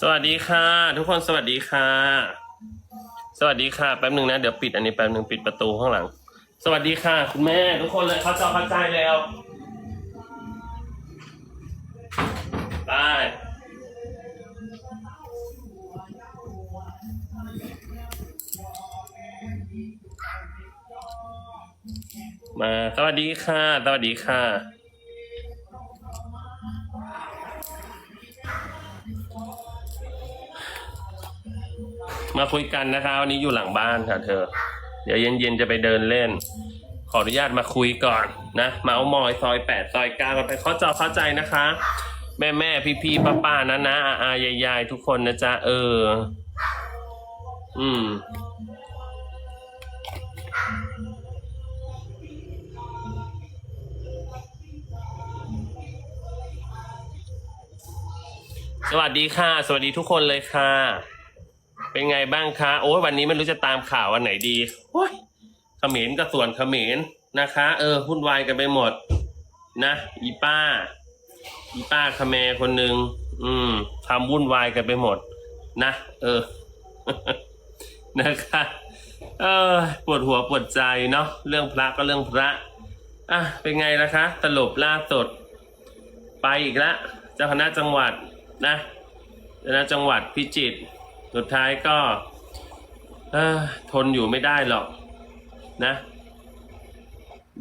สวัสดีค่ะ ทุกคนสวัสดีค่ะ สวัสดีค่ะแป๊บหนึ่งนะ เดี๋ยวปิดอันนี้แป๊บหนึ่งปิดประตูข้างหลัง สวัสดีค่ะ คุณแม่ทุกคนเลยเขาจอเข้าใจแล้วไปมาสวัสดีค่ะ สวัสดีค่ะ มาคุยกันนะคะวันนี้อยู่หลังบ้านค่ะเธอ เดี๋ยวเย็นๆจะไปเดินเล่น ขออนุญาตมาคุยก่อนนะเมาส์มอยซอยแปดซอยเก้ากันไปเข้าจอเข้าใจนะคะ แม่แม่พี่พี่ป้าป้านะนะอาอายายายทุกคนนะจ๊ะเออ อืมสวัสดีค่ะ สวัสดีทุกคนเลยค่ะ เป็นไงบ้างคะโอ้ยวันนี้ไม่รู้จะตามข่าววันไหนดีโอ้ยเขมรกับส่วนเขมรนะคะ เออวุ่นวายกันไปหมด นะอีป้า อีป้าคาเมรคนหนึ่งอืมทำวุ่นวายกันไปหมด นะเออ นะคะเออปวดหัวปวดใจเนาะเรื่องพระก็เรื่องพระอะเป็นไงล่ะคะสรุปล่าสุด ไปอีกละเจ้าคณะจังหวัดนะเจ้าคณะจังหวัดพิจิตร สุดท้ายก็ทนอยู่ไม่ได้หรอกนะ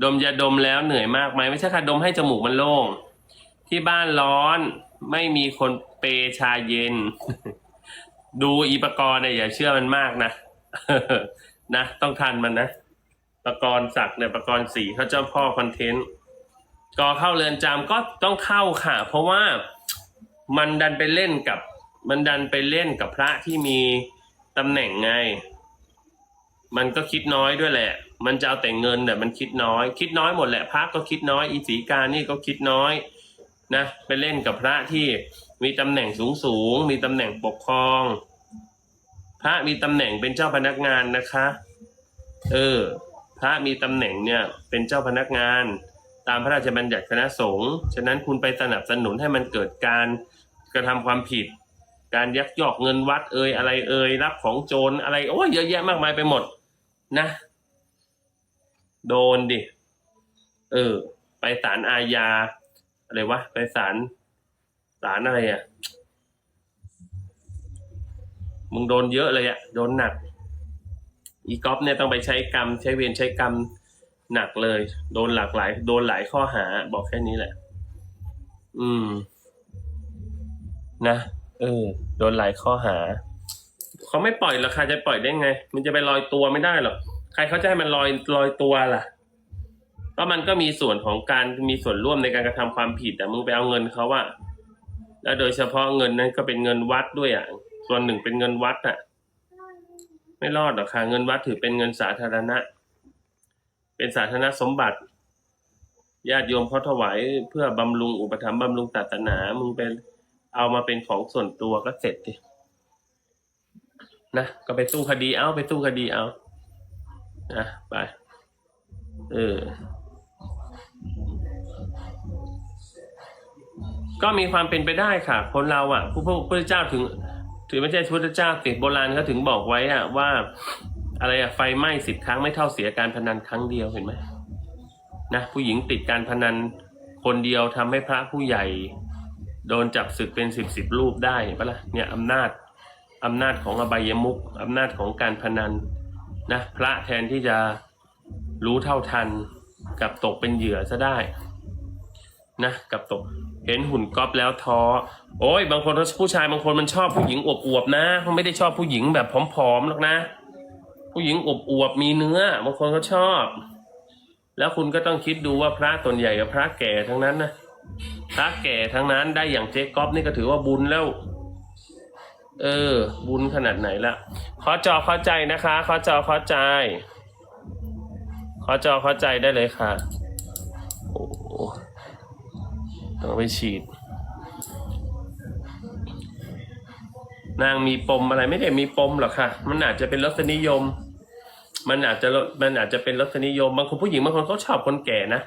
ดมยาดมแล้วเหนื่อยมากไหมไม่ใช่ค่ะดมให้จมูกมันโล่ง ที่บ้านร้อนไม่มีคนเปย์ชาเย็น ดูอีปกรณ์เนี่ยอย่าเชื่อมันมากนะนะต้องทันมันนะปกรณ์ศักเนี่ยปกรณ์สีเขาเจ้าพ่อคอนเทนต์ก็เข้าเรือนจำก็ต้องเข้าค่ะ เพราะว่ามันดันไปเล่นกับ มันดันไปเล่นกับพระที่มีตำแหน่งไง มันก็คิดน้อยด้วยแหละ มันจะเอาแต่เงินแต่มันคิดน้อย คิดน้อยหมดแหละพระก็คิดน้อยอีสีการนี่ก็คิดน้อยนะไปเล่นกับพระที่มีตำแหน่งสูงสูง มีตำแหน่งปกครอง พระมีตำแหน่งเป็นเจ้าพนักงานนะคะ เออ พระมีตำแหน่งเนี่ยเป็นเจ้าพนักงาน ตามพระราชบัญญัติคณะสงฆ์ฉะนั้นคุณไปสนับสนุนให้มันเกิดการกระทำความผิด การยักยอกเงินวัดเอ่ยอะไรเอ่ยรับของโจรอะไรโอ้ยเยอะแยะมากมายไปหมด นะ โดนดิ เออ ไปศาลอาญาอะไรวะไปศาลศาลอะไรอะมึงโดนเยอะเลยอะโดนหนัก อีกอฟเนี่ยต้องไปใช้กรรม ใช้เวรใช้กรรมหนักเลย โดนหลากหลาย โดนหลายข้อหา บอกแค่นี้แหละ อืม นะ เออโดนหลายข้อหา เขาไม่ปล่อยหรอกค่ะจะปล่อยได้ไง มันจะไปลอยตัวไม่ได้หรอกใครเขาจะให้มันลอยลอยตัวล่ะก็มันก็มีส่วนของการมีส่วนร่วมในการกระทำความผิดแต่มึงไปเอาเงินเขาอะแล้วโดยเฉพาะเงินนั้นก็เป็นเงินวัดด้วยอะส่วนหนึ่งเป็นเงินวัดอะไม่รอดหรอกค่ะเงินวัดถือเป็นเงินสาธารณะ เป็นสาธารณสมบัติญาติโยมเขาถวายเพื่อบำรุงอุปถัมภ์บำรุงศาสนา มึงเป็น เอามาเป็นของส่วนตัวก็เสร็จดินะก็ไปสู้คดีเอาไปสู้คดีเอานะไปเออก็มีความเป็นไปได้ค่ะ คนเราอะผู้พระพุทธเจ้าถึง ถือไม่ใช่พุทธเจ้าติโบราณเขาถึงบอกไว้อะว่า อะไรอะไฟไหม้สิบครั้งไม่เท่าเสียการพนันครั้งเดียวเห็นไหมนะผู้หญิงติดการพนันคนเดียวทำให้พระผู้ใหญ่ โดนจับศึกเป็นสิบสิบรูปได้เห็นปะล่ะเนี่ยอำนาจอำนาจของอบายมุกอำนาจของการพนันนะพระแทนที่จะรู้เท่าทันกับตกเป็นเหยื่อซะได้นะกับตกเห็นหุ่นก๊อปแล้วท้อโอ้ยบางคนผู้ชายบางคนมันชอบผู้หญิงอวบๆนะเขาไม่ได้ชอบผู้หญิงแบบผอมๆหรอกนะ ผู้หญิงอวบๆมีเนื้อบางคนเขาชอบ แล้วคุณก็ต้องคิดดูว่าพระตนใหญ่กับพระแก่ทั้งนั้นนะ พระแก่ทั้งนั้นได้อย่างเจ๊ก๊อฟนี่ก็ถือว่าบุญแล้ว เออ บุญขนาดไหนละขอจอเข้าใจนะคะขอจอเข้าใจขอจอเข้าใจได้เลยค่ะโอ้โหต้องไปฉีด นางมีปมอะไรไม่ได้มีปมหรอกค่ะ มันอาจจะเป็นรสนิยม มันอาจจะมันอาจจะเป็นรสนิยมบางคนผู้หญิงบางคนเขาชอบคนแก่นะ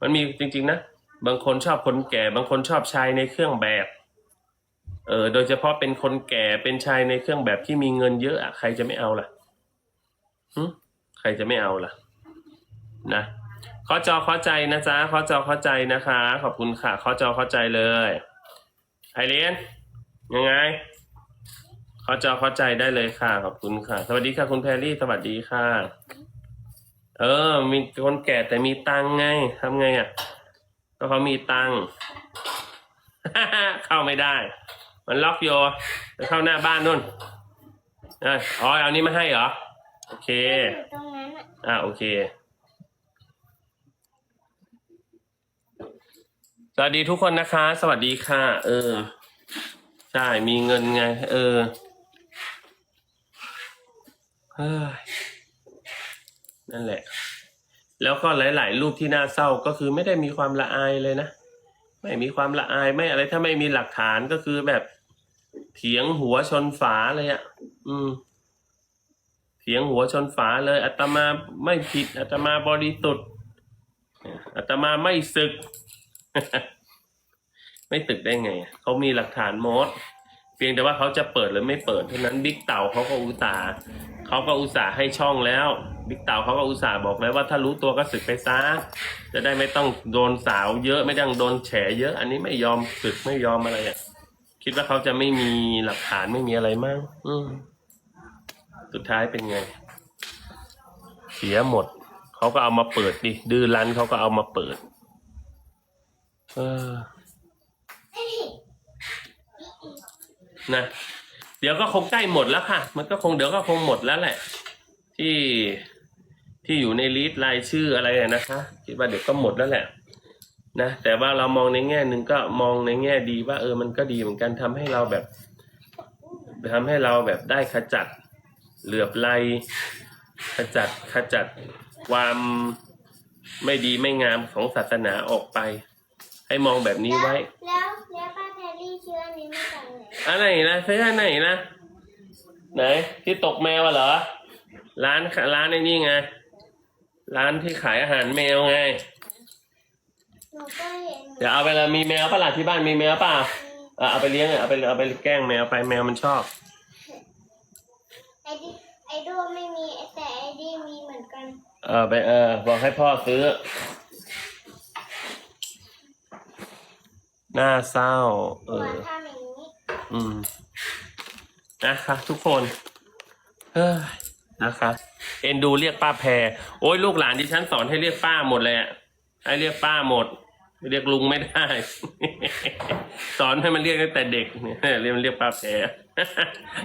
มันมีจริง ๆ นะ บางคนชอบคนแก่ บางคนชอบชายในเครื่องแบบ เออ โดยเฉพาะเป็นคนแก่เป็นชายในเครื่องแบบที่มีเงินเยอะอะใครจะไม่เอาล่ะหึใครจะไม่เอาล่ะ นะขอจอเข้าใจนะจ๊ะขอจอเข้าใจนะคะ ขอบคุณค่ะขอจอเข้าใจเลยไอเลียนยังไงขอจอเข้าใจได้เลยค่ะ ขอบคุณค่ะ สวัสดีค่ะ คุณแพรรี่สวัสดีค่ะ เออ มีคนแก่แต่มีตังไงทำไงอะ ก็เขามีตังค์เข้าไม่ได้ มันล็อกโยไปเข้าหน้าบ้านนู่นเอ้ยอ๋อเอานี้มาให้เหรอ โอเคอยู่ตรงนั้นอะอ่าโอเค สวัสดีทุกคนนะคะ สวัสดีค่ะ เออ ใช่ มีเงินไง เออเฮ้ยนั่นแหละ แล้วก็หลาย ๆ รูปที่น่าเศร้าก็คือไม่ได้มีความละอายเลยนะ ไม่มีความละอายไม่อะไรถ้าไม่มีหลักฐานก็คือแบบเถียงหัวชนฝาเลยอะ่ะ อืม เถียงหัวชนฝาเลยอาตมาไม่ผิดอาตมาบริสุทธิ์อาตมาไม่ศึก ไม่ตึกได้ไงเขามีหลักฐานมดเพียงแต่ว่าเขาจะเปิดหรือไม่เปิดเท่านั้นบิ๊กเต่าเขาก็อุตส่าห์เขาก็อุตส่าห์ให้ช่องแล้ว บิ๊กเต่าเขาก็อุตส่าห์บอกแล้วว่าถ้ารู้ตัวก็ศึกไปซะจะได้ไม่ต้องโดนสาวเยอะไม่ต้องโดนแฉเยอะ อันนี้ไม่ยอมศึกไม่ยอมอะไรอะคิดว่าเขาจะไม่มีหลักฐานไม่มีอะไรมั้งอืมสุดท้ายเป็นไง เสียหมด เขาก็เอามาเปิดดิดื้อรั้นเขาก็เอามาเปิด เออนะเดี๋ยวก็คงใกล้หมดแล้วค่ะ มันก็คงเดี๋ยวก็คงหมดแล้วแหละ ที่ ที่อยู่ในลิสต์รายชื่ออะไรอะนะคะคิดว่าเดี๋ยวก็หมดแล้วแหละนะแต่ว่าเรามองในแง่หนึ่งก็มองในแง่ดีว่า เออมันก็ดีเหมือนกันทำให้เราแบบทำให้เราแบบได้ขจัดเหลือบไลขจัดขจัดความไม่ดีไม่งามของศาสนาออกไป ให้มองแบบนี้ไว้ แล้วแล้วป้าแพรรี่เชื่ออันนี้มาจากไหนอันไหนนะใช่อันไหนนะไหนที่ตกแมวอะเหรอร้านร้านในนี่ไง ร้านที่ขายอาหารแมวไง หนูก็เห็นเดี๋ยวเอาไปละมีแมวปะล่ะที่บ้านมีแมวเปล่าเออเอาไปเลี้ยงอะเอาไปเอาไปแกล้งแมวไปแมวมันชอบ ไอดีไอโดไม่มีแต่ไอดีมีเหมือนกันเออไปเออบอกให้พ่อซื้อน่าเศร้า เอหัวอ ทำอย่างนี้ อืม นะคะทุกคน เฮ้ย นะคะ เอ็นดูเรียกป้าแพร โอ้ยลูกหลานที่ฉันสอนให้เรียกป้าหมดเลยอะให้เรียกป้าหมด เรียกลุงไม่ได้ สอนให้มันเรียกตั้งแต่เด็กเนี่ยเรียกมันเรียกป้าแพร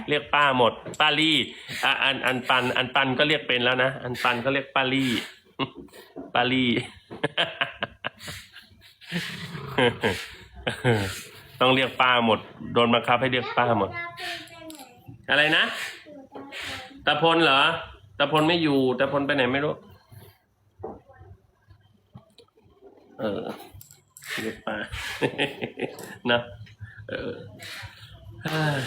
เรียกป้าหมด ป้าลี่อันอันปัน อันปันก็เรียกเป็นแล้วนะ อันปันก็เรียกป้าลี่ป้าลี่ต้องเรียกป้าหมด โดนบังคับให้เรียกป้าหมด อะไรนะ ตาพลเหรอตาพลไม่อยู่ตาพลไปไหนไม่รู้ เออเรียกป้านะเออเฮ้ย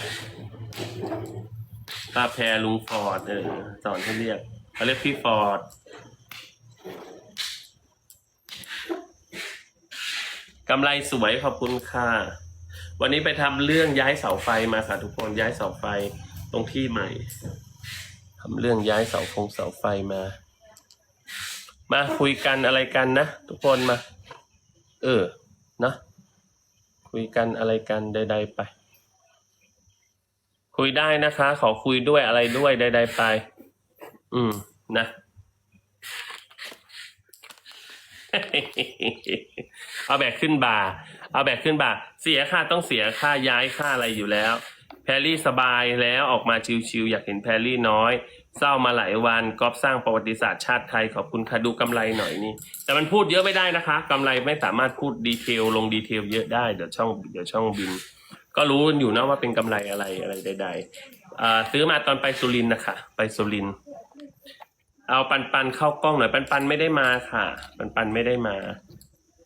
ป้าแพรลุงฟอร์ดเออสอนให้เรียกเขาเรียกพี่ฟอร์ดกำไรสวยขอบคุณค่ะ วันนี้ไปทำเรื่องย้ายเสาไฟมาค่ะทุกคนย้ายเสาไฟตรงที่ใหม่ ทำเรื่องย้ายเสาคงเสาไฟมา มาคุยกันอะไรกันนะ ทุกคนมา เออนะคุยกันอะไรกันใด ๆ ไป คุยได้นะคะ ขอคุยด้วยอะไรด้วยใด ๆ ไป อืมนะเอาแบกขึ้นบ่า เอาแบกขึ้นบ่า เสียค่าต้องเสียค่าย้ายค่าอะไรอยู่แล้ว แพรรี่สบายแล้วออกมาชิวๆอยากเห็นแพรรี่น้อย เศร้ามาหลายวันกอบสร้างประวัติศาสตร์ชาติไทยขอบคุณค่ะดูกำไรหน่อยนี่ แต่มันพูดเยอะไม่ได้นะคะกำไรไม่สามารถพูดดีเทลลงดีเทลเยอะได้เดี๋ยวช่องเดี๋ยวช่องบิน ก็รู้กันอยู่นะว่าเป็นกำไรอะไรอะไรใดๆอ่าซื้อมาตอนไปสุรินทร์นะคะไปสุรินทร์เอาปันปันเข้ากล้องหน่อยปันปันไม่ได้มาค่ะ ปันปันไม่ได้มา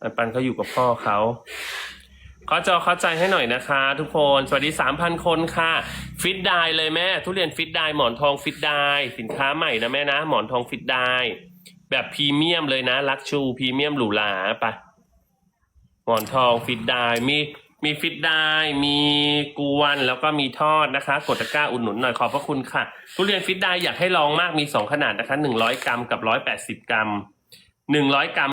ปันปันเขาอยู่กับพ่อเขา ขอจอเข้าใจให้หน่อยนะคะ ทุกคน สวัสดีสามพันคนค่ะ ฟิตได้เลยแม่ ทุเรียนฟิตได้หมอนทองฟิตได้สินค้าใหม่นะแม่นะ หมอนทองฟิตได้แบบพรีเมียมเลยนะลักชูพรีเมียมหรูหราไปหมอนทองฟิตได้มีมีฟิตได้มีกวนแล้วก็มีทอดนะคะ กดตะกร้าอุดหนุนหน่อยขอบพระคุณค่ะ ทุเรียนฟิตได้อยากให้ลองมากมีสองขนาดนะคะหนึ่งร้อยกรัมกับร้อยแปดสิบกรัมหนึ่งร้อยกรัม